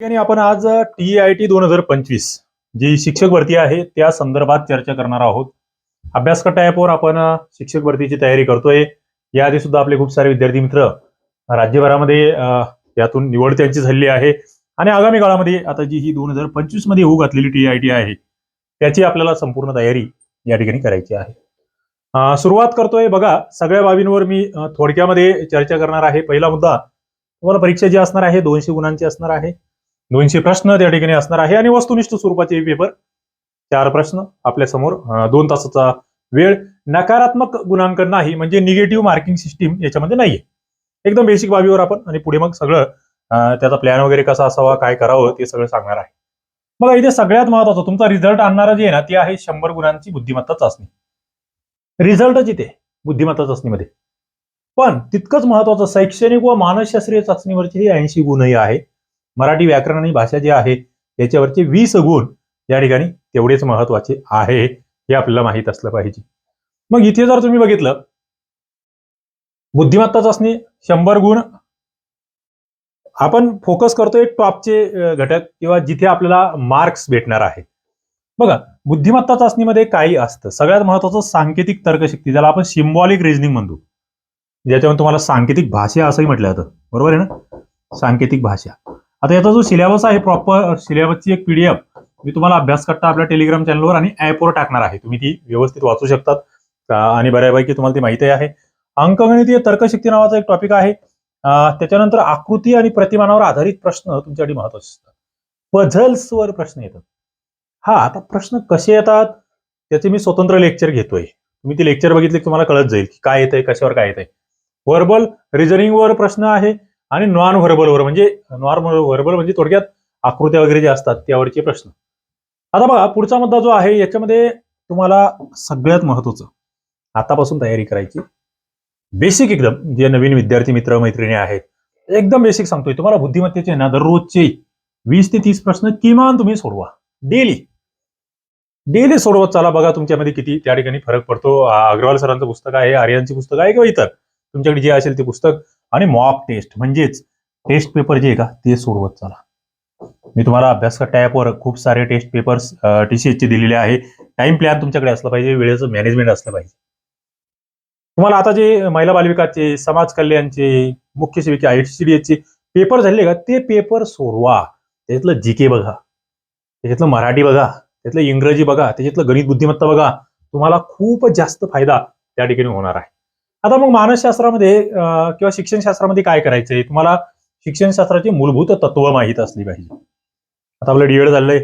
ठिकाणी आपण आज टी आय टी दोन हजार पंचवीस जी शिक्षक भरती आहे त्या संदर्भात चर्चा करणार आहोत. अभ्यासकट ॲपवर आपण शिक्षक भरतीची तयारी करतोय. याआधी सुद्धा आपले खूप सारे विद्यार्थी मित्र राज्यभरामध्ये यातून निवड त्यांची झालेली आहे. आणि आगामी काळामध्ये आता जी ही दोन हजार पंचवीसमध्ये होऊ घातलेली टी आय टी आहे त्याची आपल्याला संपूर्ण तयारी या ठिकाणी करायची आहे. सुरुवात करतोय बघा सगळ्या बाबींवर मी थोडक्यामध्ये चर्चा करणार आहे. पहिला मुद्दा तुम्हाला परीक्षा जी असणार आहे दोनशे गुणांची असणार आहे. दोनशे प्रश्न त्या ठिकाणी असणार आहे. आणि वस्तुनिष्ठ स्वरूपाचे पेपर चार प्रश्न आपल्यासमोर दोन तासाचा वेळ. नकारात्मक गुणांकन नाही म्हणजे निगेटिव्ह मार्किंग सिस्टीम याच्यामध्ये नाहीये. एकदम बेसिक बाबीवर आपण आणि पुढे मग सगळं त्याचा प्लॅन वगैरे कसा असावा काय करावं ते सगळं सांगणार आहे. बघा इथे सगळ्यात महत्वाचं तुमचा रिझल्ट आणणारा जे आहे ना ते आहे शंभर गुणांची बुद्धिमत्ता चाचणी. रिझल्टच इथे बुद्धिमत्ता चाचणीमध्ये. पण तितकंच महत्वाचं शैक्षणिक व मानसशास्त्रीय चाचणीवरचे हे ऐंशी गुणही आहे. मराठी व्याकरण आणि भाषा जी आहे याच्यावरचे वीस गुण या ठिकाणी तेवढेच महत्त्वाचे आहे हे आपल्याला माहीत असलं पाहिजे. मग इथे जर तुम्ही बघितलं बुद्धिमत्ता चाचणी शंभर गुण आपण फोकस करतोय टॉपचे घटक किंवा जिथे आपल्याला मार्क्स भेटणार आहे. बघा बुद्धिमत्ता चाचणीमध्ये काही असतं. सगळ्यात महत्वाचं सांकेतिक तर्कशक्ती ज्याला आपण सिम्बॉलिक रिझनिंग म्हणतो. ज्याच्यामध्ये तुम्हाला सांकेतिक भाषा असंही म्हटलं जातं. बरोबर आहे ना? सांकेतिक भाषा. आता याचा जो सिलेबस आहे प्रॉपर सिलेबसची एक पीडीएफ मी तुम्हाला अभ्यास करता आपल्या टेलिग्राम चॅनलवर आणि ऍपवर टाकणार आहे. तुम्ही ती व्यवस्थित वाचू शकतात. आणि बऱ्यापैकी तुम्हाला ती माहिती आहे. अंकगणितीय तर्कशक्ती नावाचा एक टॉपिक आहे. त्याच्यानंतर आकृती आणि प्रतिमानावर आधारित प्रश्न तुमच्यासाठी महत्त्वाचे असतात. पझल्सवर प्रश्न येतात. हा आता प्रश्न कसे येतात? त्याचे मी स्वतंत्र लेक्चर घेतोय. तुम्ही ते लेक्चर बघितले की तुम्हाला कळत जाईल की काय येतंय कशावर काय येतंय. व्हर्बल रिझनिंगवर प्रश्न आहे. आणि नॉन व्हर्बलवर म्हणजे नॉर्मल व्हर्बल म्हणजे थोडक्यात आकृत्या वगैरे जे असतात त्यावरचे प्रश्न. आता बघा पुढचा मुद्दा जो आहे याच्यामध्ये तुम्हाला सगळ्यात महत्वाचं आतापासून तयारी करायची. बेसिक एकदम जे नवीन विद्यार्थी मित्र मैत्रिणी आहेत एकदम बेसिक सांगतोय. तुम्हाला बुद्धिमत्तेचे ना दररोजचे वीस ते तीस प्रश्न किमान तुम्ही सोडवा. डेली डेली सोडवत चाला. बघा तुमच्यामध्ये किती त्या ठिकाणी फरक पडतो. अग्रवाल सरांचं पुस्तक आहे आर्यांची पुस्तक आहे किंवा इतर. तुमच्याकडे जे असेल ते पुस्तक आणि मॉक टेस्ट म्हणजेच टेस्ट पेपर जे आहे का ते सोडवत चला. मी तुम्हाला अभ्यास टॅपवर खूप सारे टेस्ट पेपर्स टीसीएस चे दिलेले आहे. टाइम प्लॅन तुमच्याकडे असला पाहिजे वेळेचं मॅनेजमेंट असलं पाहिजे. तुम्हाला आता जे महिला बालविकाचे समाज कल्याणचे मुख्य सेविका चे पेपर झाले का ते पेपर सोडवा. त्याच्यातलं जी के बघा. त्याच्यातलं मराठी बघा. त्यातलं इंग्रजी बघा. त्याच्यातलं गणित बुद्धिमत्ता बघा. तुम्हाला खूप जास्त फायदा त्या ठिकाणी होणार आहे. आता मग मानसशास्त्रामध्ये किंवा शिक्षणशास्त्रामध्ये काय करायचंय? तुम्हाला शिक्षणशास्त्राची मूलभूत तत्व माहीत असली पाहिजे. आता आपलं डीएड झालंय.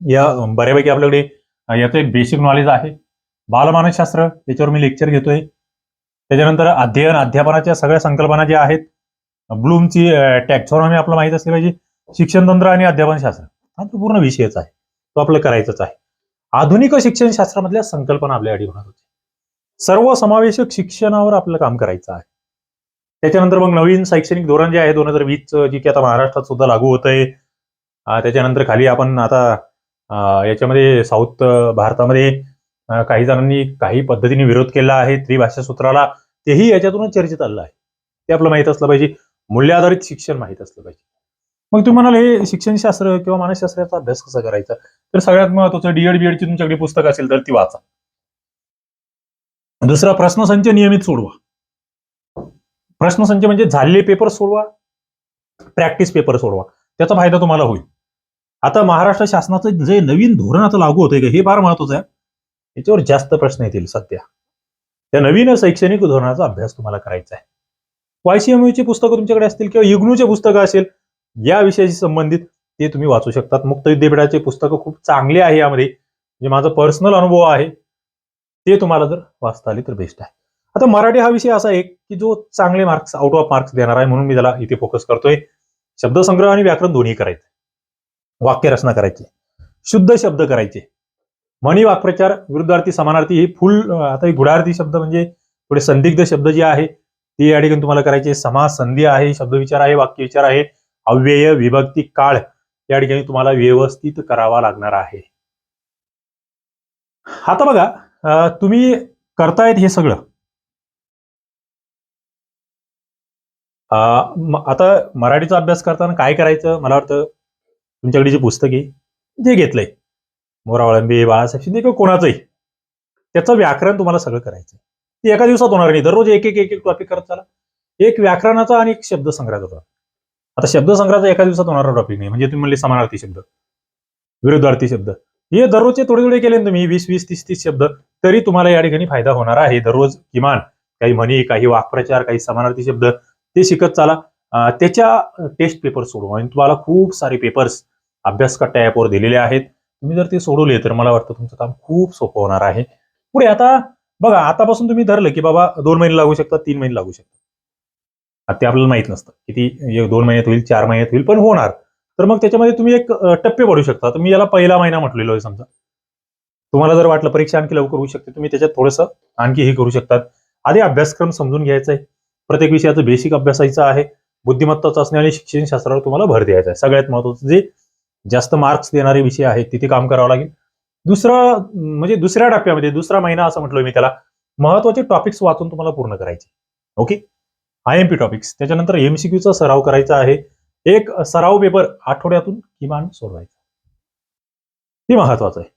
या बऱ्यापैकी आपल्याकडे याचं एक बेसिक नॉलेज आहे. बालमानसशास्त्र याच्यावर मी लेक्चर घेतोय. त्याच्यानंतर अध्ययन अध्यापनाच्या सगळ्या संकल्पना ज्या आहेत ब्लूमची टॅक्सॉनॉमी आपल्याला माहीत असली पाहिजे. शिक्षण तंत्र आणि अध्यापनशास्त्र हा तो पूर्ण विषयच आहे. तो आपलं करायचंच आहे. आधुनिक शिक्षणशास्त्रामधल्या संकल्पना आपल्यासाठी होणार होती सर्व समावेशक शिक्षणावर आपलं काम करायचं आहे. त्याच्यानंतर मग नवीन शैक्षणिक धोरण जे आहे दोन हजार वीसचं जे की आता महाराष्ट्रात सुद्धा लागू होत आहे त्याच्यानंतर खाली आपण आता याच्यामध्ये साऊथ भारतामध्ये काही जणांनी काही पद्धतीने विरोध केला आहे. त्रिभाषा सूत्राला तेही याच्यातूनच चर्चेत आलं आहे. ते आपलं माहीत असलं पाहिजे. मूल्य आधारित शिक्षण माहीत असलं पाहिजे. मग तुम्ही म्हणाल हे शिक्षणशास्त्र किंवा मानसशास्त्राचा अभ्यास कसा करायचा? तर सगळ्यात महत्वाचं डीएड बीएडची तुमच्याकडे पुस्तक असेल तर ती वाचा. दुसरा प्रश्नसंच नियमित सोडवा. प्रश्नसंच म्हणजे झालेले पेपर सोडवा प्रॅक्टिस पेपर सोडवा. त्याचा फायदा तुम्हाला होईल. आता महाराष्ट्र शासनाचं जे नवीन धोरण आता लागू होतंय का हे फार महत्वाचं आहे. याच्यावर जास्त प्रश्न येतील सध्या. त्या नवीन शैक्षणिक धोरणाचा अभ्यास तुम्हाला करायचा आहे. वायसीएमयूची पुस्तकं तुमच्याकडे असतील किंवा इग्नूचे पुस्तकं असेल या विषयाशी संबंधित ते तुम्ही वाचू शकतात. मुक्त विद्यापीठाचे पुस्तकं खूप चांगले आहे यामध्ये. जे माझा पर्सनल अनुभव आहे. ते तुम्हाला जर वाचता आले तर बेस्ट आहे. आता मराठी हा विषय असा आहे की जो चांगले मार्क्स आउट ऑफ मार्क्स देणार आहे म्हणून मी त्याला इथे फोकस करतोय. शब्दसंग्रह आणि व्याकरण दोन्ही करायचे. वाक्यरचना करायची. शुद्ध शब्द करायचे. म्हणी वाक्प्रचार विरुद्धार्थी समानार्थी हे फुल आता हे गुढार्थी शब्द म्हणजे थोडे संदिग्ध शब्द जे आहे ते या ठिकाणी तुम्हाला करायचे. समास संधी आहे शब्दविचार आहे वाक्यविचार आहे. अव्यय विभक्ती काळ या ठिकाणी तुम्हाला व्यवस्थित करावा लागणार आहे. आता बघा तुम्ही करतायत हे सगळं. आता मराठीचा अभ्यास करताना काय करायचं? मला वाटतं तुमच्याकडे जे पुस्तक आहे जे घेतलंय मोरावळंबी बाळासाहेब शिंदे किंवा कोणाचंही त्याचं व्याकरण तुम्हाला सगळं करायचं ते एका दिवसात होणार नाही. दररोज एक एक एक एक टॉपिक करत चला. एक व्याकरणाचा आणि एक शब्दसंग्रहाचा होता आता शब्दसंग्रहाचा एका दिवसात होणारा टॉपिक नाही. म्हणजे तुम्ही म्हणले समानार्थी शब्द विरुद्धार्थी शब्द. हे दररोजचे थोडे थोडे केले ना तुम्ही वीस वीस तीस तीस शब्द. तरी तुम्हाला या ठिकाणी फायदा होणार आहे. दररोज किमान काही म्हणी काही वाक्प्रचार काही समानार्थी शब्द ते शिकत चाला. त्याच्या टेस्ट पेपर सोडवा आणि तुम्हाला खूप सारे पेपर्स अभ्यास कट्टा ॲपवर दिलेले आहेत. तुम्ही जर ते सोडवले तर मला वाटतं तुमचं काम खूप सोपं होणार आहे. पुढे आता बघा आतापासून तुम्ही धरलं की बाबा दोन महिने लागू शकतात तीन महिने लागू शकतात. ते आपल्याला माहीत नसतं. किती एक दोन महिन्यात होईल चार महिन्यात होईल पण होणार. तर मग त्याच्यामध्ये तुम्ही एक टप्पे पडू शकता. तर मी याला पहिला महिना म्हटलेलो आहे समजा. तुम्हाला जर वाटलं परीक्षा आणखी लवकर होऊ शकते तुम्ही त्याच्यात थोडंसं आणखी हे करू शकतात. आधी अभ्यासक्रम समजून घ्यायचा आहे प्रत्येक विषयाचं बेसिक अभ्यासायचं आहे. बुद्धिमत्ता चाचणी आणि शिक्षण शास्त्रावर तुम्हाला भर द्यायचा आहे. सगळ्यात महत्वाचं जे जास्त मार्क्स देणारे विषय आहेत तिथे काम करावं लागेल. दुसरा म्हणजे दुसऱ्या टप्प्यामध्ये दुसरा महिना असं म्हटलं मी त्याला महत्त्वाचे टॉपिक्स वाचून तुम्हाला पूर्ण करायचे. Okay? I M P topics त्याच्यानंतर एमसीक्यूचा सराव करायचा आहे. एक सराव पेपर आठवड्यातून किमान सोडवायचा. ते महत्वाचं आहे.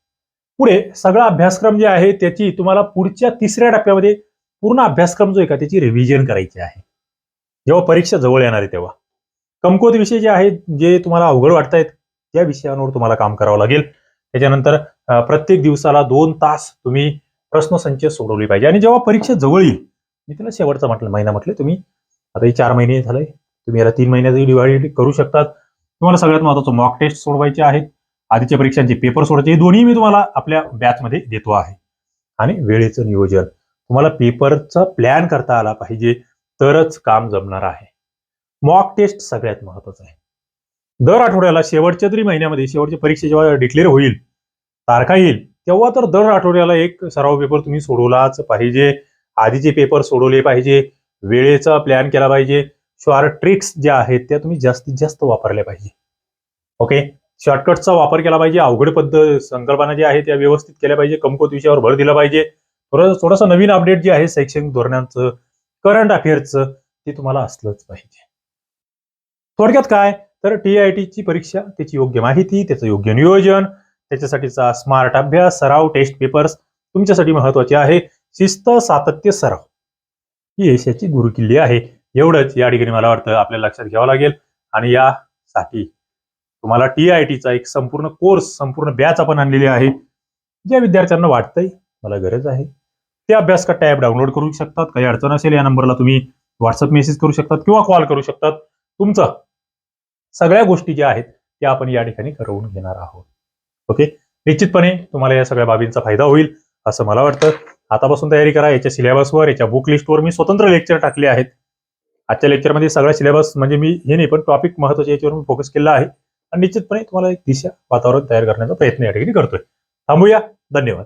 पुढे सगळा अभ्यासक्रम जे आहे त्याची तुम्हाला पुढच्या तिसऱ्या टप्प्यामध्ये पूर्ण अभ्यासक्रम जो आहे का त्याची रिव्हिजन करायची आहे. जेव्हा परीक्षा जवळ येणार आहे तेव्हा. कमकुवत विषय जे आहेत जे तुम्हाला अवघड वाटतायत त्या विषयांवर तुम्हाला काम करावं लागेल. त्याच्यानंतर प्रत्येक दिवसाला दोन तास तुम्ही प्रश्नसंच सोडवली पाहिजे. आणि जेव्हा परीक्षा जवळ येईल मी त्याला शेवटचा म्हटलं महिना म्हटलं तुम्ही आता हे चार महिने झाले तुम्ही याला तीन महिन्यात डिवाइड करू शकतात. तुम्हाला सगळ्यात महत्वाचं मॉक टेस्ट सोडवायचे आहेत. आधीच्या परीक्षांचे पेपर सोडायचे हे दोन्ही मी तुम्हाला आपल्या बॅचमध्ये देतो आहे. आणि वेळेचं नियोजन. तुम्हाला पेपरचा प्लॅन करता आला पाहिजे तरच काम जमणार आहे. मॉक टेस्ट सगळ्यात महत्वाचं आहे. दर आठवड्याला शेवटच्या तरी महिन्यामध्ये शेवटची परीक्षा जेव्हा डिक्लेअर होईल तारखा येईल तेव्हा तर दर आठवड्याला एक सराव पेपर तुम्ही सोडवलाच पाहिजे. आधीचे पेपर सोडवले पाहिजे. वेळेचा प्लॅन केला पाहिजे. शॉर्ट ट्रिक्स ज्या आहेत त्या तुम्ही जास्तीत जास्त वापरल्या पाहिजे. ओके शॉर्टकटचा वापर केला पाहिजे अवघड पद्धत संकल्पना ज्या आहेत त्या व्यवस्थित केल्या पाहिजे कमकुवत विषयावर भर दिला पाहिजे. थोडं थोडंसं नवीन अपडेट जे आहे शैक्षणिक धोरणांचं करंट अफेअर्सचं ते तुम्हाला असलंच पाहिजे. थोडक्यात काय? तर टी आय टीची परीक्षा त्याची योग्य माहिती त्याचं योग्य नियोजन त्याच्यासाठीचा स्मार्ट अभ्यास सराव टेस्ट पेपर्स तुमच्यासाठी महत्त्वाचे आहे. शिस्त सातत्य सराव. ही यशाची गुरुकिल्ली आहे. एवढंच. या ठिकाणी मला वाटतं आपल्याला लक्षात घ्यावं लागेल. आणि यासाठी तुम्हाला टी आय टीचा एक संपूर्ण कोर्स संपूर्ण बॅच आपण आणलेली आहे ज्या विद्यार्थ्यांना वाटतंय मला गरज आहे. ते अभ्यास का टॅब डाउनलोड करू शकतात. काही अडचण असेल या नंबरला तुम्ही व्हॉट्सअप मेसेज करू शकतात किंवा कॉल करू शकतात. तुमचं सगळ्या गोष्टी ज्या आहेत त्या आपण या ठिकाणी करवून घेणार आहोत. ओके निश्चितपणे तुम्हाला या सगळ्या बाबींचा फायदा होईल असं मला वाटतं. आतापासून तयारी करा याच्या सिलेबसवर याच्या बुक लिस्टवर मी स्वतंत्र लेक्चर टाकले आहेत. आजच्या लेक्चरमध्ये सगळा सिलेबस म्हणजे मी हे नाही पण टॉपिक महत्त्वाचे याच्यावर मी फोकस केला आहे. आणि निश्चितपणे तुम्हाला एक दिशा वातावरण तयार करण्याचा प्रयत्न या ठिकाणी करतोय. थांबूया. धन्यवाद.